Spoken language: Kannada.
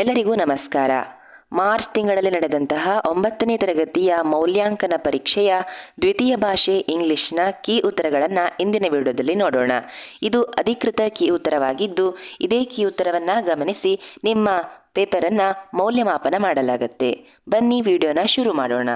ಎಲ್ಲರಿಗೂ ನಮಸ್ಕಾರ. ಮಾರ್ಚ್ ತಿಂಗಳಲ್ಲಿ ನಡೆದಂತಹ ಒಂಬತ್ತನೇ ತರಗತಿಯ ಮೌಲ್ಯಾಂಕನ ಪರೀಕ್ಷೆಯ ದ್ವಿತೀಯ ಭಾಷೆ ಇಂಗ್ಲಿಷ್ನ ಕೀ ಉತ್ತರಗಳನ್ನು ಇಂದಿನ ವಿಡಿಯೋದಲ್ಲಿ ನೋಡೋಣ. ಇದು ಅಧಿಕೃತ ಕೀ ಉತ್ತರವಾಗಿದ್ದು, ಇದೇ ಕೀ ಉತ್ತರವನ್ನು ಗಮನಿಸಿ ನಿಮ್ಮ ಪೇಪರನ್ನು ಮೌಲ್ಯಮಾಪನ ಮಾಡಲಾಗುತ್ತೆ. ಬನ್ನಿ ವಿಡಿಯೋನ ಶುರು ಮಾಡೋಣ.